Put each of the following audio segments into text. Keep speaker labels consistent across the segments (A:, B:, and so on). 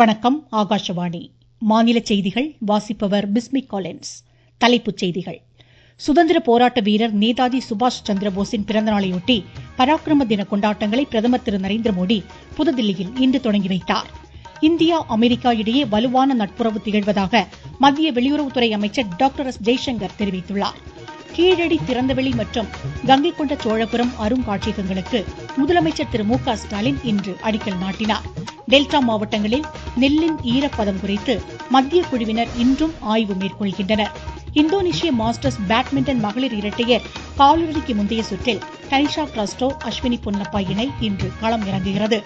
A: வணக்கம் ஆகாஷவாணி மாநில செய்திகள் வாசிப்பவர் பிஸ்மி காலின்ஸ் தலைப்புச் செய்திகள் சுதந்திர போராட்ட வீரர் நேதாஜி சுபாஷ் சந்திரபோஸின் பிறந்தநாளையொட்டி பராக்கிரம தின கொண்டாட்டங்களை பிரதமர் திரு நரேந்திர மோடி புதுதில்லியில் இன்று தொடங்கி வைத்தார் இந்தியா அமெரிக்கா இடையே வலுவான நட்புறவு திகழ்வதாக மத்திய வெளியுறவுத்துறை அமைச்சர் டாக்டர் எஸ் ஜெய்சங்கர் தெரிவித்துள்ளாா் கீழடி திறந்தவெளி மற்றும் கங்கை கொண்ட சோழபுரம் அருங்காட்சியகங்களுக்கு முதலமைச்சர் திரு மு ஸ்டாலின் இன்று அடிக்கல் நாட்டினார் டெல்டா மாவட்டங்களில் நெல்லின் ஈரப்பதம் குறித்து மத்திய குழுவினர் இன்றும் ஆய்வு மேற்கொள்கின்றனர் இந்தோனேஷிய மாஸ்டர்ஸ் பேட்மிண்டன் மகளிர் இரட்டையர் காலிறுதிக்கு முந்தைய சுற்றில் கனிஷா கிராஸ்டோ அஸ்வினி பொன்னப்பா இணை இன்று களம் இறங்குகிறது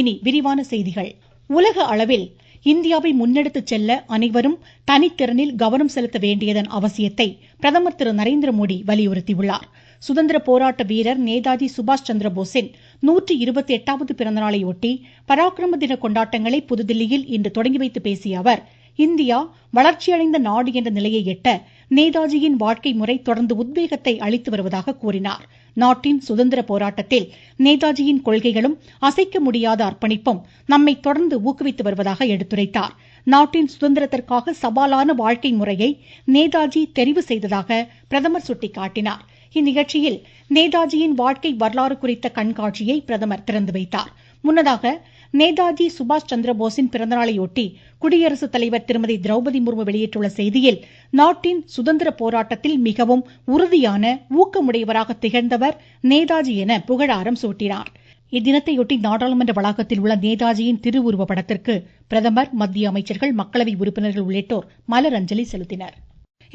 A: இனி விரிவான செய்திகள் உலக அளவில் இந்தியாவை முன்னெடுத்துச் செல்ல அனைவரும் தனித்திறனில் கவனம் செலுத்த வேண்டியதன் அவசியத்தை பிரதமர் திரு நரேந்திரமோடி வலியுறுத்தியுள்ளார் சுதந்திர போராட்ட வீரர் நேதாஜி சுபாஷ் சந்திரபோஸின் நூற்றி இருபத்தி எட்டாவது பிறந்தநாளையொட்டி பராக்கிரம தின கொண்டாட்டங்களை புதுதில்லியில் இன்று தொடங்கி வைத்து பேசிய அவர் இந்தியா வளர்ச்சியடைந்த நாடு என்ற நிலையை எட்ட நேதாஜியின் வாழ்க்கை முறை தொடர்ந்து உத்வேகத்தை அளித்து வருவதாக கூறினாா் நாட்டின் சுதந்திர போராட்டத்தில் நேதாஜியின் கொள்கைகளும் அசைக்க முடியாத அர்ப்பணிப்பும் நம்மை தொடர்ந்து ஊக்குவித்து வருவதாக எடுத்துரைத்தார் நாட்டின் சுதந்திரத்திற்காக சவாலான வாழ்க்கை முறையை நேதாஜி தெரிவு செய்ததாக பிரதமர் சுட்டிக்காட்டினார் இந்நிகழ்ச்சியில் நேதாஜியின் வாழ்க்கை வரலாறு குறித்த கண்காட்சியை பிரதமர் திறந்து வைத்தார் முன்னதாக நேதாஜி சுபாஷ் சந்திரபோஸின் பிறந்தநாளையொட்டி குடியரசுத் தலைவர் திருமதி திரௌபதி முர்மு வெளியிட்டுள்ள செய்தியில் நாட்டின் சுதந்திர போராட்டத்தில் மிகவும் உறுதியான ஊக்கமுடையவராக திகழ்ந்தவர் நேதாஜி என புகழாரம் சூட்டினார் இத்தினத்தையொட்டி நாடாளுமன்ற வளாகத்தில் உள்ள நேதாஜியின் திருவுருவ படத்திற்கு பிரதமர் மத்திய அமைச்சர்கள் மக்களவை உறுப்பினர்கள் உள்ளிட்டோர் மலரஞ்சலி செலுத்தினர்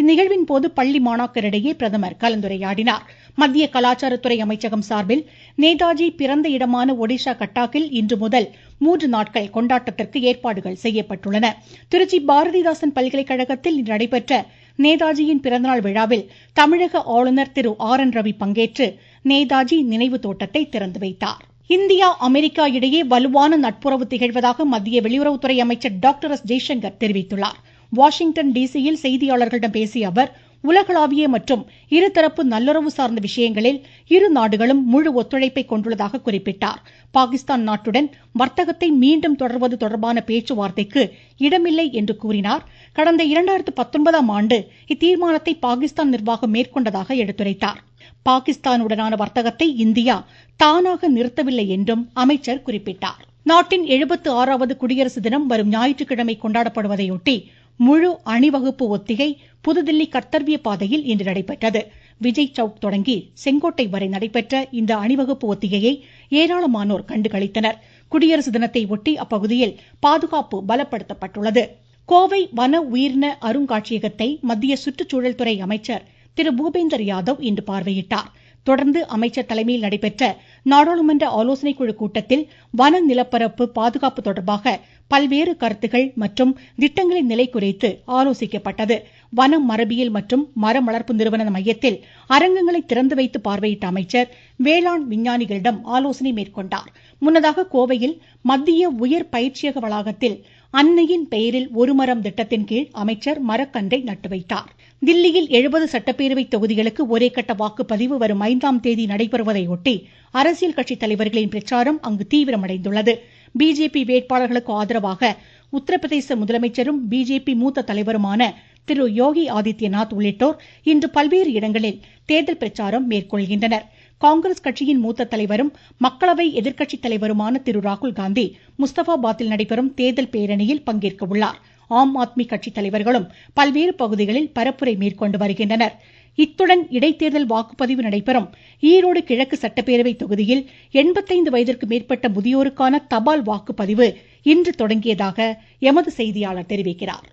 A: இந்நிகழ்வின் போது பள்ளி மாணாக்கரிடையே பிரதமர் கலந்துரையாடினார் மத்திய கலாச்சாரத்துறை அமைச்சகம் சார்பில் நேதாஜி பிறந்த இடமான ஒடிசா கட்டாக்கில் இன்று முதல் மூன்று நாட்கள் கொண்டாட்டத்திற்கு ஏற்பாடுகள் செய்யப்பட்டுள்ளன திருச்சி பாரதிதாசன் பல்கலைக்கழகத்தில் இன்று நடைபெற்ற நேதாஜியின் பிறந்தநாள் விழாவில் தமிழக ஆளுநர் திரு ஆர் என் ரவி பங்கேற்று நேதாஜி நினைவு தோட்டத்தை திறந்து வைத்தார் இந்தியா அமெரிக்கா இடையே வலுவான நட்புறவு திகழ்வதாக மத்திய வெளியுறவுத்துறை அமைச்சர் டாக்டர் எஸ் ஜெய்சங்கர் தெரிவித்துள்ளார் வாஷிங்டன் டிசியில் செய்தியாளர்களிடம் பேசிய அவர் உலகளாவிய மற்றும் இருதரப்பு நல்லுறவு சார்ந்த விஷயங்களில் இரு நாடுகளும் முழு ஒத்துழைப்பை கொண்டுள்ளதாக குறிப்பிட்டார் பாகிஸ்தான் நாட்டுடன் வர்த்தகத்தை மீண்டும் தொடர்வது தொடர்பான பேச்சுவார்த்தைக்கு இடமில்லை என்று கூறினார் கடந்த இரண்டாயிரத்து பத்தொன்பதாம் ஆண்டு இத்தீர்மானத்தை பாகிஸ்தான் நிர்வாகம் மேற்கொண்டதாக எடுத்துரைத்தார் பாகிஸ்தானுடனான வர்த்தகத்தை இந்தியா தானாக நிறுத்தவில்லை என்றும் அமைச்சர் குறிப்பிட்டார் நாட்டின் எழுபத்து ஆறாவது குடியரசு தினம் வரும் ஞாயிற்றுக்கிழமை கொண்டாடப்படுவதையொட்டி முழு அணிவகுப்பு ஒத்திகை புதுதில்லி கர்த்தவிய பாதையில் இன்று நடைபெற்றது விஜய் சவுக் தொடங்கி செங்கோட்டை வரை நடைபெற்ற இந்த அணிவகுப்பு ஒத்திகையை ஏராளமானோர் கண்டுகளித்தனர் குடியரசு தினத்தை ஒட்டி அப்பகுதியில் பாதுகாப்பு பலப்படுத்தப்பட்டுள்ளது கோவை வன உயிரின அருங்காட்சியகத்தை மத்திய சுற்றுச்சூழல் துறை அமைச்சர் திரு பூபேந்தர் யாதவ் இன்று பார்வையிட்டார் தொடர்ந்து அமைச்சர் தலைமையில் நடைபெற்ற நாடாளுமன்ற ஆலோசனைக் குழு கூட்டத்தில் வன நிலப்பரப்பு பாதுகாப்பு தொடர்பாக பல்வேறு கருத்துகள் மற்றும் திட்டங்களின் நிலை குறித்து ஆலோசிக்கப்பட்டது வனம் மரபியல் மற்றும் மரம் வளர்ப்பு நிறுவன மையத்தில் அரங்கங்களை திறந்து வைத்து பார்வையிட்ட அமைச்சர் வேளாண் விஞ்ஞானிகளிடம் ஆலோசனை மேற்கொண்டார் முன்னதாக கோவையில் மத்திய உயர் பயிற்சியக வளாகத்தில் அன்னையின் பெயரில் ஒரு மரம் திட்டத்தின் கீழ் அமைச்சர் மரக்கன்றை நட்டு வைத்தார் தில்லியில் எழுபது சட்டப்பேரவை தொகுதிகளுக்கு ஒரே கட்ட வாக்குப்பதிவு வரும் ஐந்தாம் தேதி நடைபெறுவதையொட்டி அரசியல் கட்சி தலைவர்களின் பிரச்சாரம் அங்கு தீவிரமடைந்துள்ளது பிஜேபி வேட்பாளர்களுக்கு ஆதரவாக உத்தரப்பிரதேச முதலமைச்சரும் பிஜேபி மூத்த தலைவருமான திரு யோகி ஆதித்யநாத் உள்ளிட்டோர் இன்று பல்வேறு இடங்களில் தேர்தல் பிரச்சாரம் மேற்கொள்கின்றனர் காங்கிரஸ் கட்சியின் மூத்த தலைவரும் மக்களவை எதிர்க்கட்சி தலைவருமான திரு ராகுல்காந்தி முஸ்தபாபாத்தில் நடைபெறும் தேர்தல் பேரணியில் பங்கேற்க உள்ளார் ஆம் ஆத்மி கட்சி தலைவர்களும் பல்வேறு பகுதிகளில் பரப்புரை மேற்கொண்டு வருகின்றனா் இத்துடன் இடைத்தேர்தல் வாக்குப்பதிவு நடைபெறும் ஈரோடு கிழக்கு சட்டப்பேரவை தொகுதியில் வயதிற்கு மேற்பட்ட முதியோருக்கான தபால் வாக்குப்பதிவு இன்று தொடங்கியதாக எமது செய்தியாளர் தெரிவிக்கிறார்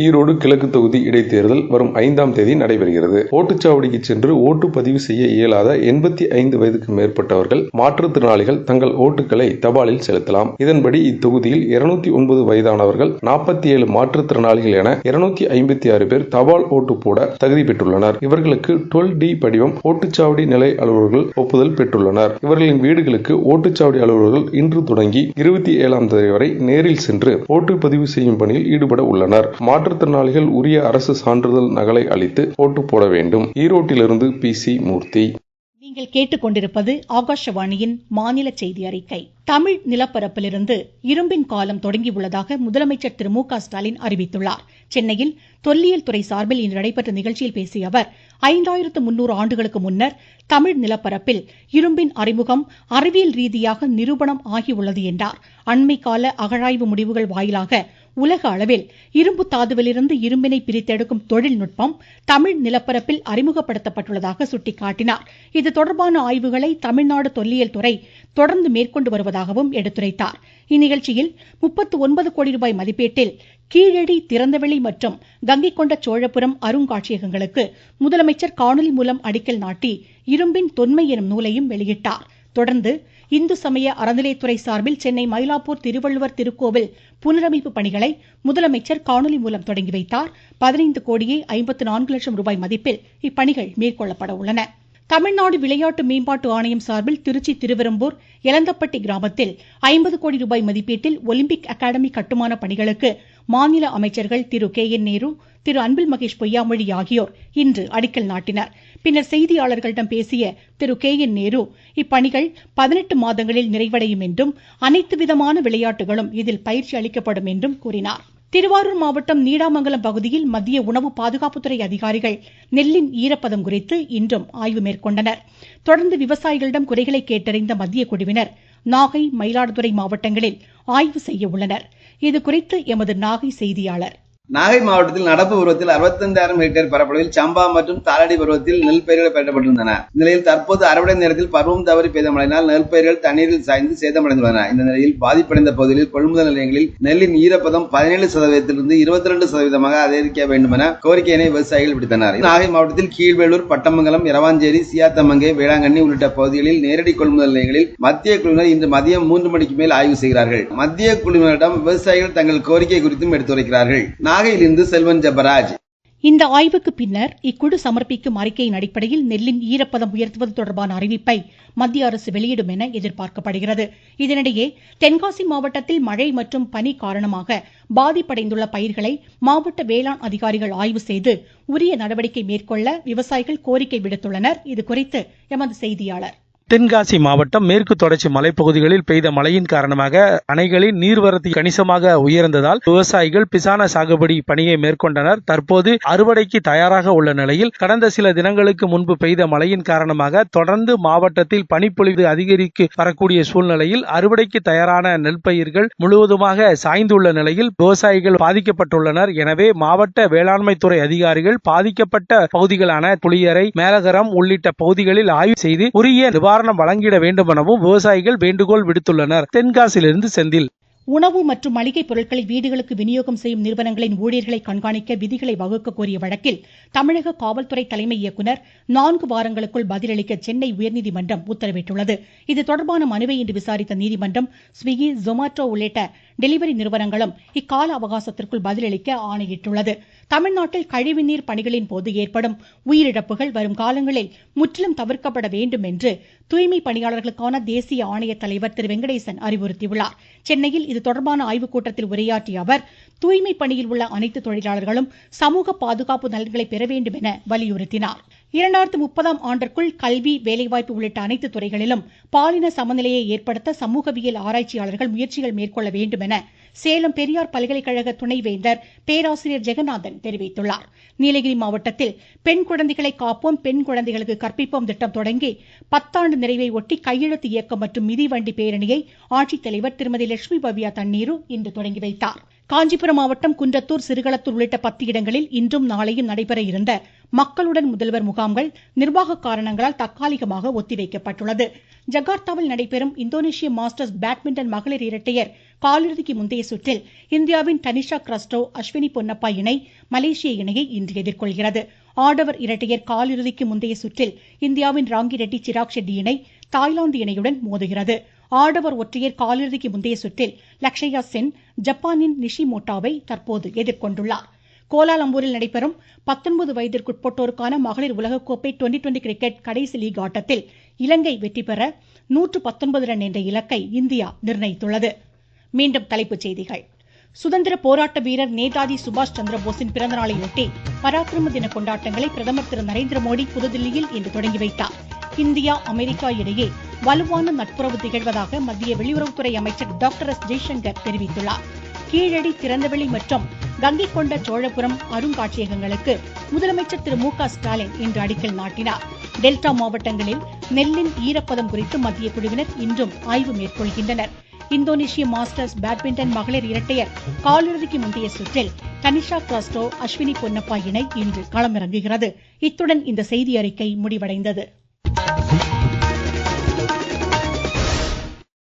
A: ஈரோடு கிழக்கு தொகுதி இடைத்தேர்தல் வரும் ஐந்தாம் தேதி நடைபெறுகிறது ஓட்டுச்சாவடிக்கு சென்று ஓட்டு பதிவு செய்ய இயலாத எண்பத்தி ஐந்து வயதுக்கு மேற்பட்டவர்கள் மாற்றுத்திறனாளிகள் தங்கள் ஓட்டுகளை தபாலில் செலுத்தலாம் இதன்படி இத்தொகுதியில் இருநூத்தி ஒன்பது வயதானவர்கள் நாற்பத்தி ஏழு மாற்றுத்திறனாளிகள் என இருநூத்தி ஐம்பத்தி ஆறு பேர் தபால் ஓட்டு போட தகுதி பெற்றுள்ளனர் இவர்களுக்கு டுவெல் டி படிவம் ஓட்டுச்சாவடி நிலை அலுவலர்கள் ஒப்புதல் பெற்றுள்ளனர் இவர்களின் வீடுகளுக்கு ஓட்டுச்சாவடி அலுவலர்கள் இன்று தொடங்கி இருபத்தி ஏழாம் தேதி வரை நேரில் சென்று ஓட்டு பதிவு செய்யும் பணியில் ஈடுபட உள்ளனர் மாற்றுத்திறனாளிகள் உரிய அரசு சான்றிதழ் நகலை அளித்து போட்டு போட வேண்டும் ஈரோட்டிலிருந்து பி சி மூர்த்தி நீங்கள் கேட்டுக்கொண்டிருப்பது ஆகாஷவாணியின் மாநில செய்தி அறிக்கை தமிழ் நிலப்பரப்பிலிருந்து இரும்பின் காலம் தொடங்கியுள்ளதாக முதலமைச்சர் திரு மு க ஸ்டாலின் அறிவித்துள்ளார் சென்னையில் தொல்லியல் துறை சார்பில் இன்று நடைபெற்ற நிகழ்ச்சியில் பேசிய அவர் ஐந்தாயிரத்து முன்னூறு ஆண்டுகளுக்கு முன்னர் தமிழ் நிலப்பரப்பில் இரும்பின் அறிமுகம் அறிவியல் ரீதியாக நிரூபணம் ஆகியுள்ளது என்றார் அண்மை கால அகழாய்வு முடிவுகள் வாயிலாக உலக அளவில் இரும்பு தாதுவிலிருந்து இரும்பினை பிரித்தெடுக்கும் தொழில்நுட்பம் தமிழ் நிலப்பரப்பில் அறிமுகப்படுத்தப்பட்டுள்ளதாக சுட்டிக்காட்டினார் இது தொடர்பான ஆய்வுகளை தமிழ்நாடு தொல்லியல் துறை தொடர்ந்து மேற்கொண்டு வருவதாகவும் எடுத்துரைத்தார் இந்நிகழ்ச்சியில் முப்பத்து ஒன்பது கோடி ரூபாய் மதிப்பீட்டில் கீழடி திறந்தவெளி மற்றும் கங்கை கொண்ட சோழபுரம் அருங்காட்சியகங்களுக்கு முதலமைச்சர் காணொலி மூலம் அடிக்கல் நாட்டி இரும்பின் தொன்மை எனும் நூலையும் வெளியிட்டார் தொடர்ந்து இந்து சமய அறநிலையத்துறை சார்பில் சென்னை மயிலாப்பூர் திருவள்ளுவர் திருக்கோவில் புனரமைப்பு பணிகளை முதலமைச்சர் காணொலி மூலம் தொடங்கி வைத்தார் பதினைந்து கோடியே ஐம்பத்து நான்கு லட்சம் ரூபாய் மதிப்பில் இப்பணிகள் மேற்கொள்ளப்பட உள்ளன தமிழ்நாடு விளையாட்டு மேம்பாட்டு ஆணையம் சார்பில் திருச்சி திருவெரும்பூர் எலந்தப்பட்டி கிராமத்தில் ஐம்பது கோடி ரூபாய் மதிப்பீட்டில் ஒலிம்பிக் அகாடமி கட்டுமான பணிகளுக்கு மாநில அமைச்சர்கள் திரு கே என் நேரு திரு அன்பில் மகேஷ் பொய்யாமொழி ஆகியோர் இன்று அடிக்கல் நாட்டினர் பின்னர் செய்தியாளர்களிடம் பேசிய திரு கே என் நேரு இப்பணிகள் பதினெட்டு மாதங்களில் நிறைவடையும் என்றும் அனைத்து விதமான விளையாட்டுகளும் இதில் பயிற்சி அளிக்கப்படும் என்றும் கூறினார் திருவாரூர் மாவட்டம் நீடாமங்கலம் பகுதியில் மத்திய உணவு பாதுகாப்புத்துறை அதிகாரிகள் நெல்லின் ஈரப்பதம் குறித்து இன்றும் ஆய்வு மேற்கொண்டனர் தொடர்ந்து விவசாயிகளிடம் குறைகளை கேட்டறிந்த மத்திய குழுவினர் நாகை மயிலாடுதுறை மாவட்டங்களில் ஆய்வு செய்ய உள்ளனர் இதுகுறித்து எமது நாகை செய்தியாளர் நாகை மாவட்டத்தில் நடப்பு பருவத்தில் அறுபத்தைந்தாயிரம் ஹெக்டேர் பரப்பளவில் சம்பா மற்றும் தாளடி பருவத்தில் நெல் பயிர்கள் பயிரிடப்பட்டிருந்தன நிலையில் தற்போது அறுவடை நேரத்தில் பருவம் தவறி பெய்த மழையினால் நெல் பயிர்கள் தண்ணீரில் சாய்ந்து சேதமடைந்துள்ளன இந்த நிலையில் பாதிப்படைந்த பகுதிகளில் கொள்முதல் நிலையங்களில் நெல்லின் ஈரப்பதம் பதினேழு சதவீதத்திலிருந்து இருபத்தி ரெண்டு சதவீதமாக அதிகரிக்க வேண்டும் என கோரிக்கையினை விவசாயிகள் விடுத்தனர் நாகை மாவட்டத்தில் கீழ்வேலூர் பட்டமங்கலம் இரவாஞ்சேரி சியாத்தமங்கை வேளாங்கண்ணி உள்ளிட்ட பகுதிகளில் நேரடி கொள்முதல் நிலையங்களில் மத்திய குழுவினர் இன்று மதியம் மூன்று மணிக்கு மேல் ஆய்வு செய்கிறார்கள் மத்திய குழுவினரிடம் விவசாயிகள் தங்கள் கோரிக்கை குறித்தும் எடுத்துரைக்கிறார்கள் நாகையிலிருந்து செல்வன் ஜபராஜ் இந்த ஆய்வுக்கு பின்னர் இக்குழு சமர்ப்பிக்கும் அறிக்கையின் அடிப்படையில் நெல்லின் ஈரப்பதம் உயர்த்துவது தொடர்பான அறிவிப்பை மத்திய அரசு வெளியிடும் என எதிர்பார்க்கப்படுகிறது இதனிடையே தென்காசி மாவட்டத்தில் மழை மற்றும் பனி காரணமாக பாதிப்படைந்துள்ள பயிர்களை மாவட்ட வேளாண் அதிகாரிகள் ஆய்வு செய்து உரிய நடவடிக்கை மேற்கொள்ள விவசாயிகள் கோரிக்கை விடுத்துள்ளனர் இதுகுறித்து எமது செய்தியாளர் தென்காசி மாவட்டம் மேற்கு தொடர்ச்சி மலைப்பகுதிகளில் பெய்த மழையின் காரணமாக அணைகளின் நீர்வரத்து கணிசமாக உயர்ந்ததால் விவசாயிகள் பிசான சாகுபடி பணியை மேற்கொண்டனர் தற்போது அறுவடைக்கு தயாராக உள்ள நிலையில் கடந்த சில தினங்களுக்கு முன்பு பெய்த மழையின் காரணமாக தொடர்ந்து மாவட்டத்தில் பனிப்பொழிவு அதிகரிக்க வரக்கூடிய சூழ்நிலையில் அறுவடைக்கு தயாரான நெற்பயிர்கள் முழுவதுமாக சாய்ந்துள்ள நிலையில் விவசாயிகள் பாதிக்கப்பட்டுள்ளனர் எனவே மாவட்ட வேளாண்மைத்துறை அதிகாரிகள் பாதிக்கப்பட்ட பகுதிகளான புளியரை மேலகரம் உள்ளிட்ட பகுதிகளில் ஆய்வு செய்து உரிய நிவாரண நிவாரணம் வழங்கிட வேண்டும் எனவும் விவசாயிகள் வேண்டுகோள் விடுத்துள்ளனர் தென்காசியிலிருந்து செந்தில் உணவு மற்றும் மளிகை பொருட்களை வீடுகளுக்கு விநியோகம் செய்யும் நிறுவனங்களின் ஊழியர்களை கண்காணிக்க விதிகளை வகுக்க கோரிய வழக்கில் தமிழக காவல்துறை தலைமை இயக்குநர் நான்கு வாரங்களுக்குள் பதிலளிக்க சென்னை உயர்நீதிமன்றம் உத்தரவிட்டுள்ளது இது தொடர்பான மனுவை இன்று விசாரித்த நீதிமன்றம் ஸ்விக்கி ஜொமாட்டோ உள்ளிட்ட டெலிவரி நிறுவனங்களும் இக்கால அவகாசத்திற்குள் பதிலளிக்க ஆணையிட்டுள்ளது தமிழ்நாட்டில் கழிவுநீர் பணிகளின் போது ஏற்படும் உயிரிழப்புகள் வரும் காலங்களில் முற்றிலும் தவிர்க்கப்பட வேண்டும் என்று தூய்மை பணியாளர்களுக்கான தேசிய ஆணைய தலைவர் திரு வெங்கடேசன் அறிவுறுத்தியுள்ளார் சென்னையில் இது தொடர்பான ஆய்வுக் கூட்டத்தில் உரையாற்றிய அவர் தூய்மை பணியில் உள்ள அனைத்து தொழிலாளர்களும் சமூக பாதுகாப்பு நலன்களை பெற வேண்டும் என வலியுறுத்தினாா் இரண்டாயிரத்து முப்பதாம் ஆண்டிற்குள் கல்வி வேலைவாய்ப்பு உள்ளிட்ட அனைத்து துறைகளிலும் பாலின சமநிலையை ஏற்படுத்த சமூகவியல் ஆராய்ச்சியாளர்கள் முயற்சிகள் மேற்கொள்ள வேண்டும் என சேலம் பெரியார் பல்கலைக்கழக துணைவேந்தர் பேராசிரியர் ஜெகநாதன் தெரிவித்துள்ளார் நீலகிரி மாவட்டத்தில் பெண் குழந்தைகளை காப்போம் பெண் குழந்தைகளுக்கு கற்பிப்போம் திட்டம் தொடங்கி பத்தாண்டு நிறைவை ஒட்டி கையெழுத்து இயக்கம் மற்றும் மிதிவண்டி பேரணியை ஆட்சித்தலைவர் திருமதி லட்சுமி பவ்யா தண்ணீரு இன்று தொடங்கி வைத்தாா் காஞ்சிபுரம் மாவட்டம் குன்றத்தூர் சிறுகளத்தூர் உள்ளிட்ட பத்து இடங்களில் இன்றும் நாளையும் நடைபெற இருந்த மக்களுடன் முதல்வர் முகாம்கள் நிர்வாக காரணங்களால் தற்காலிகமாக ஒத்திவைக்கப்பட்டுள்ளது ஜகார்த்தாவில் நடைபெறும் இந்தோனேஷிய மாஸ்டர்ஸ் பேட்மிண்டன் மகளிர் இரட்டையர் காலிறுதிக்கு முந்தைய சுற்றில் இந்தியாவின் தனிஷா கிரஸ்டோ அஸ்வினி பொன்னப்பா இணை மலேசிய இணையை இன்று எதிர்கொள்கிறது ஆடவர் இரட்டையர் காலிறுதிக்கு முந்தைய சுற்றில் இந்தியாவின் ராங்கி ரெட்டி சிராக் ஷெட்டி இணை தாய்லாந்து இணையுடன் மோதுகிறது ஆடவர் ஒற்றையர் காலிறுதிக்கு முந்தைய சுற்றில் லக்ஷயா சென் ஜப்பானின் மோட்டாவை தற்போது எதிர்கொண்டுள்ளார் கோலாலம்பூரில் நடைபெறும் பத்தொன்பது வயதிற்குட்பட்டோருக்கான மகளிர் உலகக்கோப்பை டுவெண்டி டுவெண்டி கிரிக்கெட் கடைசி லீக் ஆட்டத்தில் இலங்கை வெற்றி பெற நூற்று பத்தொன்பது ரன் என்ற இலக்கை இந்தியா நிர்ணயித்துள்ளது மீண்டும் தலைப்புச் செய்திகள் சுதந்திர போராட்ட வீரர் நேதாஜி சுபாஷ் சந்திரபோஸின் பிறந்த நாளையொட்டி பராக்கிரம தின கொண்டாட்டங்களை பிரதமர் திரு நரேந்திர மோடி புதுதில்லியில் இன்று தொடங்கி வைத்தார் இந்தியா அமெரிக்கா இடையே வலுவான நட்புறவு திகழ்வதாக மத்திய வெளியுறவுத்துறை அமைச்சர் டாக்டர் எஸ் ஜெய்சங்கர் தெரிவித்துள்ளார் கீழடி திறந்தவெளி மற்றும் கங்கை கொண்ட சோழபுரம் அருங்காட்சியகங்களுக்கு முதலமைச்சர் திரு மு க ஸ்டாலின் இன்று அடிக்கல் நாட்டினார் டெல்டா மாவட்டங்களில் நெல்லின் ஈரப்பதம் குறித்து மத்திய குழுவினர் இன்றும் ஆய்வு மேற்கொள்கின்றனர் இந்தோனேஷிய மாஸ்டர்ஸ் பேட்மிண்டன் மகளிர் இரட்டையர் காலிறுதிக்கு முந்தைய சுற்றில் தனிஷா கிராஸ்டோ அஸ்வினி பொன்னப்பா இணை இன்று களமிறங்குகிறது இத்துடன் இந்த செய்தி அறிக்கை முடிவடைந்தது